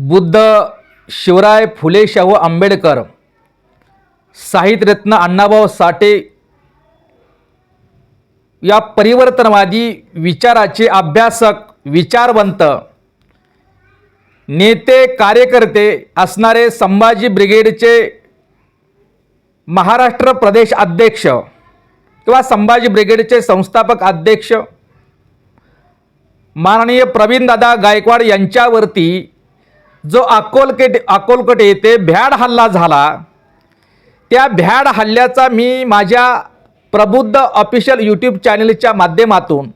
बुद्ध शिवराय फुले शाहू आंबेडकर साहित्यरत्न अण्णाभाऊ साठे या परिवर्तनवादी विचाराचे अभ्यासक विचारवंत नेते कार्यकर्ते असणारे संभाजी ब्रिगेडचे महाराष्ट्र प्रदेश अध्यक्ष किंवा संभाजी ब्रिगेडचे संस्थापक अध्यक्ष माननीय प्रवीणदादा गायकवाड यांच्यावरती जो अकोलकेट अकोलकट येथे भ्याड हल्ला झाला त्या भ्याड हल्ल्याचा मी माझ्या प्रबुद्ध ऑफिशियल यूट्यूब चॅनलच्या माध्यमातून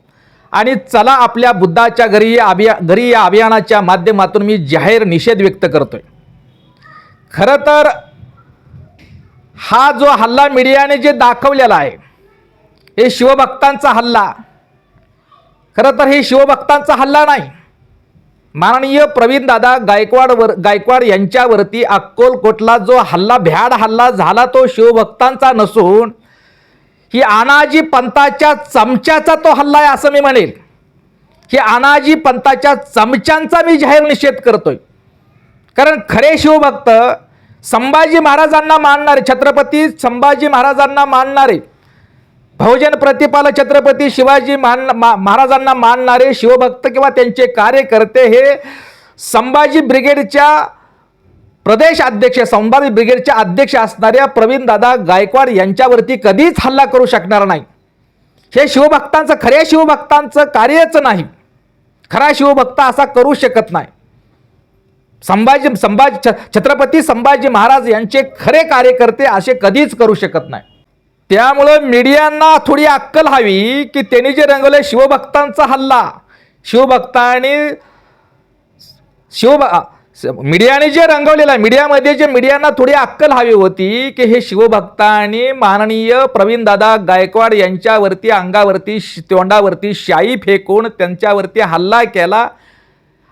आणि चला आपल्या बुद्धाच्या घरी या अभिया घरी या अभियानाच्या माध्यमातून मी जाहीर निषेध व्यक्त करतोय. खरं तर हा जो हल्ला मीडियाने जे दाखवलेला आहे हे शिवभक्तांचा हल्ला. खरं तर हे शिवभक्तांचा हल्ला नाही. माननीय प्रवीणदादा गायकवाडवर गायकवाड यांच्यावरती अक्कोलकोटला जो हल्ला भ्याड हल्ला झाला तो शिवभक्तांचा नसून ही अनाजी पंथाच्या चमच्याचा तो हल्ला आहे असं मी म्हणेल. ही अनाजी पंथाच्या चमच्यांचा मी जाहीर निषेध करतोय. कारण खरे शिवभक्त संभाजी महाराजांना मानणारे छत्रपती संभाजी महाराजांना मानणारे बहुजन प्रतिपाल छत्रपती शिवाजी मान महाराजांना मानणारे शिवभक्त किंवा त्यांचे कार्यकर्ते हे संभाजी ब्रिगेडच्या प्रदेश अध्यक्ष संभाजी ब्रिगेडच्या अध्यक्ष असणाऱ्या प्रवीणदादा गायकवाड यांच्यावरती कधीच हल्ला करू शकणार नाही. हे शिवभक्तांचं खऱ्या शिवभक्तांचं कार्यच नाही. खरा शिवभक्त असा करू शकत नाही. संभाजी संभाजी छ- छत्रपती संभाजी महाराज यांचे खरे कार्यकर्ते असे कधीच करू शकत नाही. त्यामुळं मीडियांना थोडी अक्कल हवी की त्यांनी जे रंगवले शिवभक्तांचा हल्ला. शिवभक्तांनी शिव मीडियाने जे रंगवलेलं आहे मीडियामध्ये जे मीडियांना थोडी अक्कल हवी होती की हे शिवभक्तांनी माननीय प्रवीणदादा गायकवाड यांच्यावरती अंगावरती श- तोंडावरती शाई फेकून त्यांच्यावरती हल्ला केला.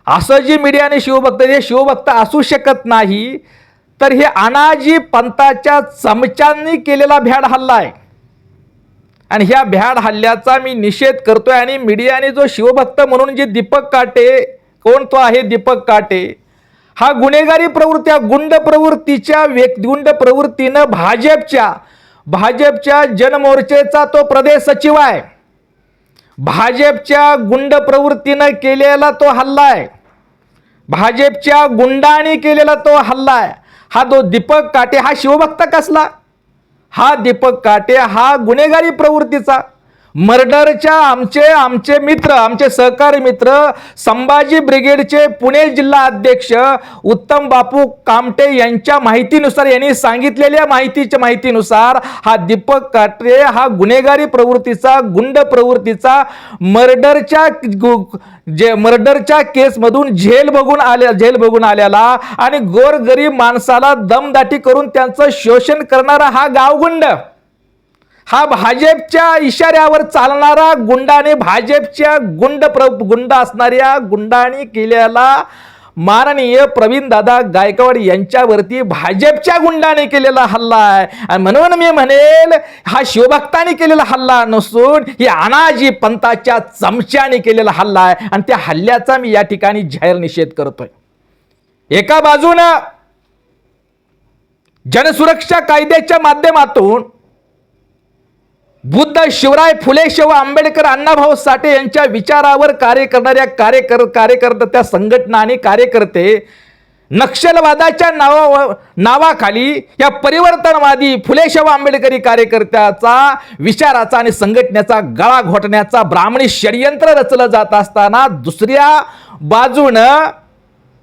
असं जे मीडियाने शिवभक्त हे शिवभक्त असू शकत नाही तर हे अनाजी पंथाच्या चमच्यांनी केलेला भ्याड हल्ला आहे. आणि ह्या भ्याड हल्ल्याचा मी निषेध करतोय आणि मीडियाने जो शिवभक्त म्हणून जे दीपक काटे कोण तो आहे दीपक काटे हा गुन्हेगारी प्रवृत्त्या गुंड प्रवृत्तीच्या व्यक् गुंड प्रवृत्तीनं भाजपच्या भाजपच्या जनमोर्चेचा तो प्रदेश सचिव आहे. भाजपच्या गुंड प्रवृत्तीनं केलेला तो हल्ला आहे. भाजपच्या गुंडाने केलेला तो हल्ला आहे. हा जो दीपक काटे हा शिवभक्त कसला? हा दीपक काटे हा गुन्हेगारी प्रवृत्तीचा. मर्डरच्या आमचे आमचे मित्र आमचे सहकारी मित्र संभाजी ब्रिगेडचे पुणे जिल्हा अध्यक्ष उत्तम बापू कामटे यांच्या माहितीनुसार यांनी सांगितलेल्या माहितीच्या माहितीनुसार हा दीपक काटरे हा गुन्हेगारी प्रवृत्तीचा गुंड प्रवृत्तीचा मर्डरच्या गु- जे मर्डरच्या केसमधून झेल बघून आल्या झेल बघून आलेला आणि गोरगरीब माणसाला दमदाटी करून त्यांचं शोषण करणारा हा गावगुंड. हा भाजपच्या इशाऱ्यावर चालणारा गुंडाने भाजपच्या गुंड प्र गुंड असणाऱ्या गुंडाने केलेला माननीय प्रवीणदादा गायकवाड यांच्यावरती भाजपच्या गुंडाने केलेला हल्ला आहे. आणि म्हणून मी म्हणेल हा शिवभक्ताने केलेला हल्ला नसून ही अनाजी पंथाच्या चमच्याने केलेला हल्ला आहे. आणि त्या हल्ल्याचा मी या ठिकाणी जाहीर निषेध करतोय. एका बाजूनं जनसुरक्षा कायद्याच्या माध्यमातून बुद्ध शिवराय फुले शिव आंबेडकर अण्णाभाऊ साठे यांच्या विचारावर कार्य करणाऱ्या कार्यकर कार्यकर्त्या त्या संघटना आणि कार्यकर्ते नक्षलवादाच्या नावा नावाखाली या परिवर्तनवादी फुले आंबेडकरी कार्यकर्त्याचा विचाराचा आणि संघटनेचा गळा घोटण्याचा ब्राह्मणी षडयंत्र रचलं जात असताना दुसऱ्या बाजूनं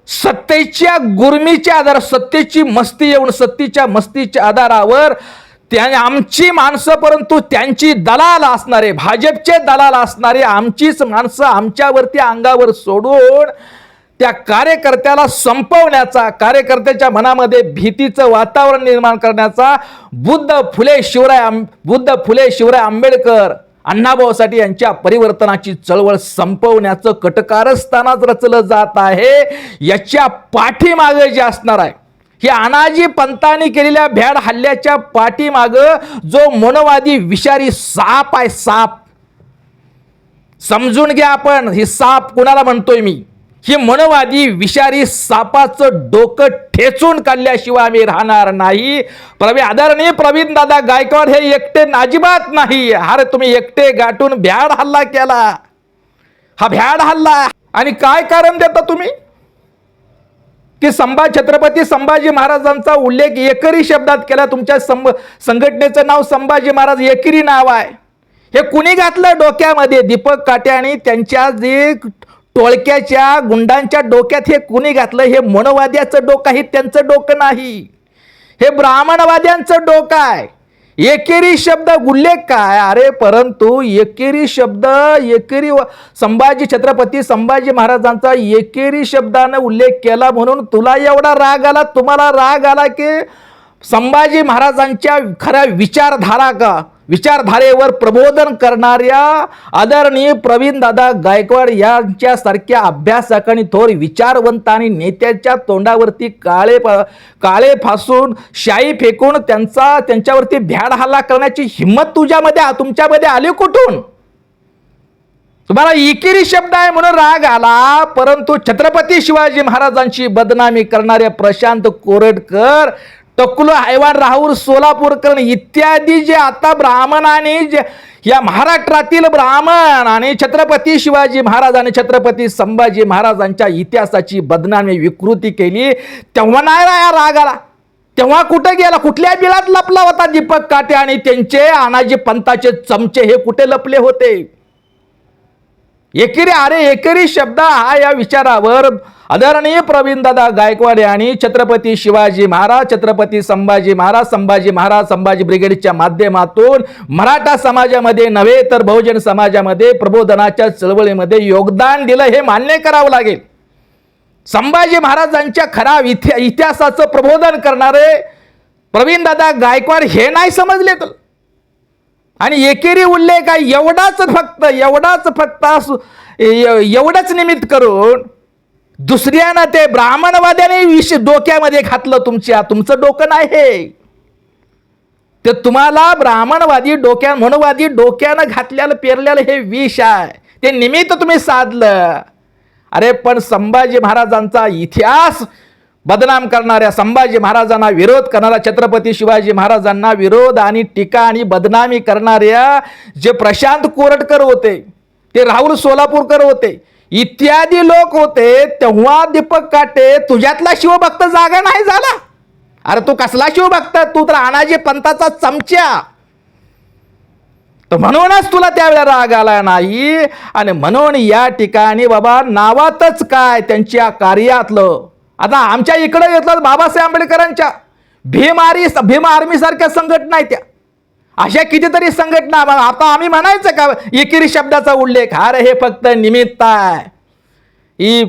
सत्तेच्या गुर्मीच्या आधार सत्तेची मस्ती येऊन सत्तेच्या मस्तीच्या आधारावर त्या आमची माणसं परंतु त्यांची दलाल असणारे भाजपचे दलाल असणारे आमचीच माणसं आमच्यावरती अंगावर सोडून त्या कार्यकर्त्याला संपवण्याचा कार्यकर्त्याच्या मनामध्ये भीतीचं वातावरण निर्माण करण्याचा बुद्ध फुले शिवराय आंब बुद्ध फुले शिवराय आंबेडकर अण्णाभाऊसाठी यांच्या परिवर्तनाची चळवळ संपवण्याचं कटकारस्थानात रचलं जात आहे. याच्या पाठीमागे जे असणार आहे ही अनाजी पंतांनी केलेल्या भ्याड हल्ल्याच्या पाठीमाग जो मनोवादी विषारी साप आहे साप. समजून घ्या आपण ही साप कुणाला म्हणतोय मी? ही मनवादी विषारी सापाचं डोकं ठेचून काढल्याशिवाय आम्ही राहणार नाही. प्रवी आदरणीय प्रवीण दादा गायकवाड हे एकटे नाजिबात नाही. अरे तुम्ही एकटे गाठून भ्याड हल्ला केला. हा भ्याड हल्ला आणि काय कारण देता तुम्ही? की संभा छत्रपती संभाजी महाराजांचा उल्लेख एकरी शब्दात केला. तुमच्या संभ संघटनेचं नाव संभाजी महाराज एकरी नाव आहे. हे कुणी घातलं डोक्यामध्ये? दीपक काटे आणि त्यांच्या जे टोळक्याच्या गुंडांच्या डोक्यात हे कुणी घातलं? हे मनोवाद्याचं डोकं आहे त्यांचं डोकं नाही. हे ब्राह्मणवाद्यांचं डोकं आहे. एकेरी शब्द उल्लेख काय? अरे परंतु एकेरी शब्द एकेरी व- संभाजी छत्रपती संभाजी महाराजांचा एकेरी शब्दानं उल्लेख केला म्हणून तुला एवढा राग आला? तुम्हाला राग आला की संभाजी महाराजांच्या खऱ्या विचारधारा का? विचारधारेवर प्रबोधन करणाऱ्या आदरणीय प्रवीणदादा गायकवाड यांच्यासारख्या अभ्यासक आणि थोर विचारवंत आणि नेत्याच्या तोंडावरती काळे प- काळे फासून शाई फेकून त्यांचा त्यांच्यावरती भ्याड हल्ला करण्याची हिंमत तुझ्यामध्ये तुमच्यामध्ये आली कुठून? तुम्हाला इकिरी शब्द आहे म्हणून राग आला परंतु छत्रपती शिवाजी महाराजांची बदनामी करणारे प्रशांत कोरडकर तकुल हैवान राहूर सोलापूरकरण इत्यादी जे आता ब्राह्मणाने जे या महाराष्ट्रातील ब्राह्मण आणि छत्रपती शिवाजी महाराज आणि छत्रपती संभाजी महाराजांच्या इतिहासाची बदनामी विकृती केली तेव्हा नाही या राग आला. तेव्हा कुठं गेला? कुठल्या बिळात लपला होता दीपक काटे आणि त्यांचे अनाजी पंथाचे चमचे हे कुठे लपले होते? एकेरी अरे एकेरी शब्द हा या विचारावर आदरणीय प्रवीणदादा गायकवाड यांनी छत्रपती शिवाजी महाराज छत्रपती संभाजी महाराज संभाजी महाराज संभाजी ब्रिगेडच्या माध्यमातून मराठा समाजामध्ये नव्हे तर बहुजन समाजामध्ये प्रबोधनाच्या चळवळीमध्ये योगदान दिलं हे मान्य करावं लागेल. संभाजी महाराजांच्या खरा इति इतिहासाचं प्रबोधन करणारे प्रवीणदादा गायकवाड हे नाही समजले तर. आणि एकेरी उल्लेख आहे एवढाच फक्त एवढाच फक्त असू- एवढंच निमित्त करून दुसऱ्यानं ते ब्राह्मणवाद्याने विष डोक्यामध्ये घातलं तुमच्या तुमचं डोकं नाही. हे ते तुम्हाला ब्राह्मणवादी डोक्या मनोवादी डोक्यानं घातलेलं पेरलेलं हे विष आहे. ते निमित्त तुम्ही साधलं. अरे पण संभाजी महाराजांचा इतिहास बदनाम करणाऱ्या संभाजी महाराजांना विरोध करणाऱ्या छत्रपती शिवाजी महाराजांना विरोध आणि टीका आणि बदनामी करणाऱ्या जे प्रशांत कोरटकर होते ते राहुल सोलापूरकर होते इत्यादी लोक होते तेव्हा दीपक काटे तुझ्यातला शिवभक्त जागा नाही झाला. अरे तू कसला शिवभक्त? तू तर अनाजी पंताचा चमच्या तर म्हणूनच तुला त्यावेळेला राग आला नाही. आणि म्हणून या ठिकाणी बाबा नावातच काय त्यांच्या कार्यातलं? आता आमच्या इकडं येतलं बाबासाहेब आंबेडकरांच्या. भीम आर्मी भीम आर्मीसारख्या संघटना आहेत त्या. अशा कितीतरी संघटना मग आता आम्ही म्हणायचं का एकेरी शब्दाचा उल्लेख अरे हे फक्त निमित्त आहे. ही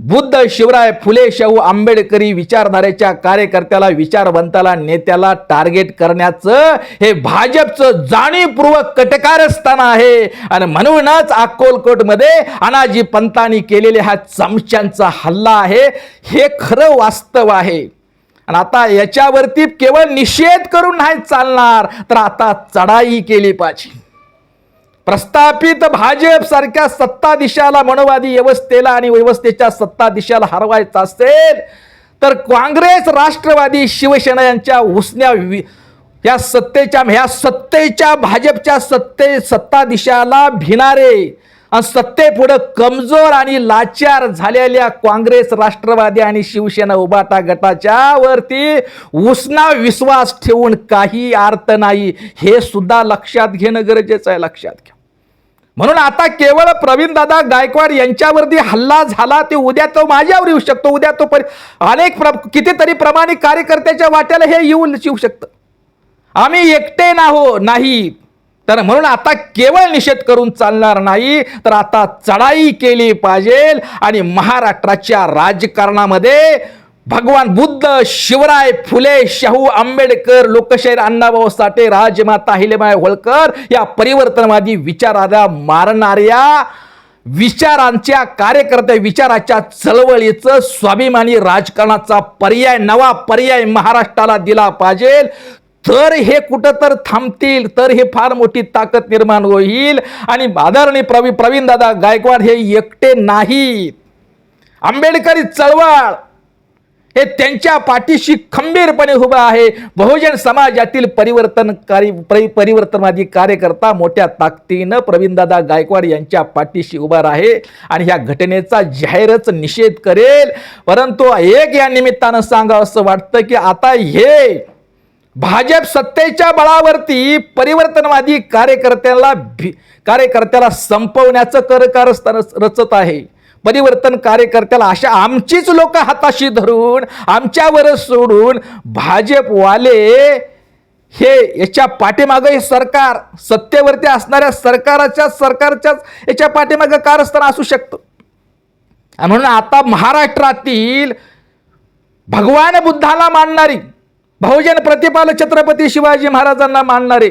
बुद्ध शिवराय फुले शाहू आंबेडकरी विचारधारेच्या कार्यकर्त्याला विचारवंताला नेत्याला टार्गेट करण्याचं हे भाजपचं जाणीवपूर्वक कटकारस्थान आहे. आणि म्हणूनच अक्कोलकोटमध्ये अनाजी पंतांनी केलेले हा चमच्यांचा हल्ला आहे. हे खरं वास्तव आहे. आणि आता याच्यावरती केवळ निषेध करून नाही चालणार तर आता चढाई केली पाहिजे. प्रस्थापित भाजप सारख्या सत्ताधीशाला मनोवादी व्यवस्थेला आणि व्यवस्थेच्या सत्ता दिशाला हरवायचं असेल तर काँग्रेस राष्ट्रवादी शिवसेना यांच्या उसण्या या सत्तेच्या ह्या सत्तेच्या भाजपच्या सत्ते सत्ताधीशाला भिनारे आणि सत्तेपुढं कमजोर आणि लाचार झालेल्या काँग्रेस राष्ट्रवादी आणि शिवसेना उभाटा गटाच्या वरती उसना विश्वास ठेवून काही अर्थ नाही. हे सुद्धा लक्षात घेणं गरजेचं आहे लक्षात घ्या. म्हणून आता केवळ प्रवीणदादा गायकवाड यांच्यावरती हल्ला झाला ते उद्या तो माझ्यावर येऊ शकतो उद्या तो परि अनेक प्र कितीतरी प्रमाणिक कार्यकर्त्याच्या वाट्याला हे येऊ येऊ शकतं. आम्ही एकटे नाहो नाही. तर म्हणून आता केवळ निषेध करून चालणार नाही तर आता चढाई केली पाहिजे. आणि महाराष्ट्राच्या राजकारणामध्ये भगवान बुद्ध शिवराय फुले शाहू आंबेडकर लोकशाहीर अण्णाभाऊ साठे राजमाता अहिल्याबाई होळकर या परिवर्तनवादी विचाराला मारणाऱ्या विचारांच्या कार्यकर्त्या विचाराच्या चळवळीचं स्वाभिमानी राजकारणाचा पर्याय नवा पर्याय महाराष्ट्राला दिला पाहिजे. तर हे कुठं तर थांबतील तर हे फार मोठी ताकद निर्माण होईल. आणि आदरणीय प्रवी प्रवीणदादा गायकवाड हे एकटे नाहीत. आंबेडकरी चळवळ हे त्यांच्या पाठीशी खंबीरपणे उभं आहे. बहुजन समाजातील परिवर्तनकारी परि परिवर्तनवादी कार्यकर्ता मोठ्या ताकदीनं प्रवीणदादा गायकवाड यांच्या पाठीशी उभा आहे आणि ह्या घटनेचा जाहीरच निषेध करेल. परंतु एक या निमित्तानं सांगावं असं वाटतं की आता हे भाजप सत्तेच्या बळावरती परिवर्तनवादी कार्यकर्त्याला भी कार्यकर्त्याला संपवण्याचं कर रचत आहे. परिवर्तन कार्यकर्त्याला अशा आमचीच लोक हाताशी धरून आमच्यावरच सोडून भाजपवाले हे याच्या पाठीमागं हे सरकार सत्तेवरती असणाऱ्या सरकाराच्या सरकारच्याच याच्या पाठीमागं कारस्थान असू शकतं. म्हणून आता महाराष्ट्रातील भगवान बुद्धाला मानणारी बहुजन प्रतिपाल छत्रपती शिवाजी महाराजांना मानणारे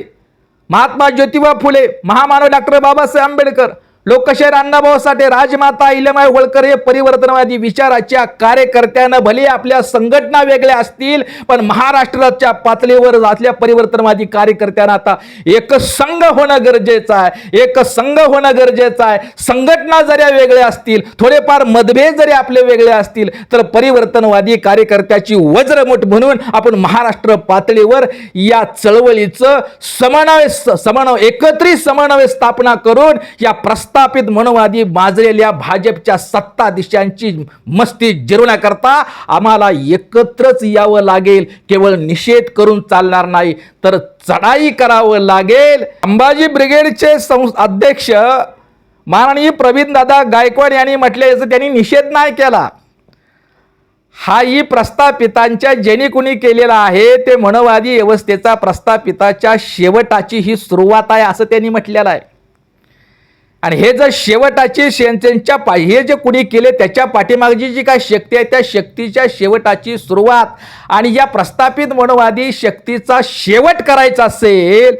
महात्मा ज्योतिबा फुले महामानव डॉक्टर बाबासाहेब आंबेडकर लोकशाहीर अण्णाभाऊ साठे राजमाता इलमाय होळकर हे परिवर्तनवादी विचाराच्या कार्यकर्त्यानं भले आपल्या संघटना वेगळ्या असतील पण महाराष्ट्राच्या पातळीवर असल्या परिवर्तनवादी कार्यकर्त्यांना आता एक संघ होणं गरजेचं आहे. एक संघ होणं गरजेचं आहे. संघटना जरी वेगळ्या असतील थोडेफार मतभेद जरी आपले वेगळे असतील तर परिवर्तनवादी कार्यकर्त्याची वज्रमुठ म्हणून आपण महाराष्ट्र पातळीवर या चळवळीचं समन्वय समन्वय एकत्रित समन्वय स्थापना करून या प्रस्थापित मनोवादी माजलेल्या भाजपच्या सत्ताधीशांची मस्ती जिरवण्याकरता आम्हाला एकत्रच यावं लागेल. केवळ निषेध करून चालणार नाही तर चढाई करावं लागेल. अंबाजी ब्रिगेडचे संस अध्यक्ष माननीय प्रवीणदादा गायकवाड यांनी म्हटले याचा त्यांनी निषेध नाही केला. हा ही प्रस्थापितांच्या ज्यांनी कुणी केलेला आहे. ते मनोवादी व्यवस्थेचा प्रस्थापिताच्या शेवटाची ही सुरुवात आहे असं त्यांनी म्हटलेलं आहे. आणि हे जर शेवटाची शे- पा हे जे कुणी केले त्याच्या पाठीमागची जी काय शक्ती आहे त्या शक्तीच्या शेवटाची सुरुवात. आणि या प्रस्थापित मनोवादी शक्तीचा शेवट करायचा असेल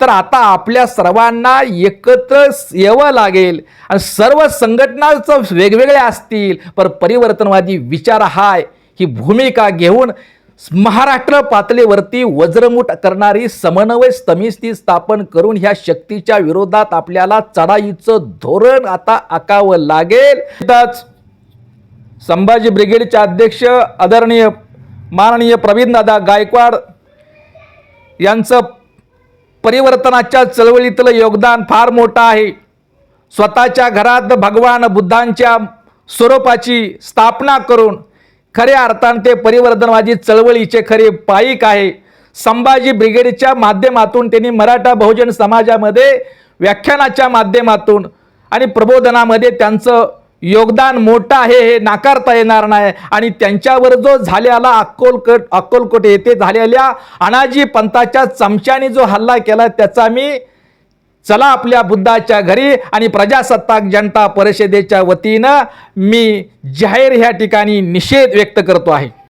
तर आता आपल्या सर्वांना एकत्र यावं लागेल. आणि सर्व संघटनाचं वेगवेगळ्या असतील पर परिवर्तनवादी विचार हाय ही भूमिका घेऊन महाराष्ट्र पातळीवरती वज्रमुठ करणारी समन्वय समिती स्थापन करून ह्या शक्तीच्या विरोधात आपल्याला चढाईचं धोरण आता आकावं लागेल. संभाजी ब्रिगेडचे अध्यक्ष आदरणीय माननीय प्रवीणदादा गायकवाड यांचं परिवर्तनाच्या चळवळीतलं योगदान फार मोठं आहे. स्वतःच्या घरात भगवान बुद्धांच्या स्वरूपाची स्थापना करून खऱ्या अर्थाने ते परिवर्तनवादी चळवळीचे खरे पायिक आहे. संभाजी ब्रिगेडच्या माध्यमातून त्यांनी मराठा बहुजन समाजामध्ये व्याख्यानाच्या माध्यमातून आणि प्रबोधनामध्ये त्यांचं योगदान मोठं आहे हे नाकारता येणार नाही. आणि त्यांच्यावर जो झालेला अक्कोलकट अक्कोलकोट येथे झालेल्या अनाजी पंथाच्या चमच्याने जो हल्ला केला त्याचा मी चला आपल्या बुद्धाच्या घरी आणि प्रजासत्ताक जनता परिषदेच्या वतीनं मी जाहीर ह्या ठिकाणी निषेध व्यक्त करतो आहे.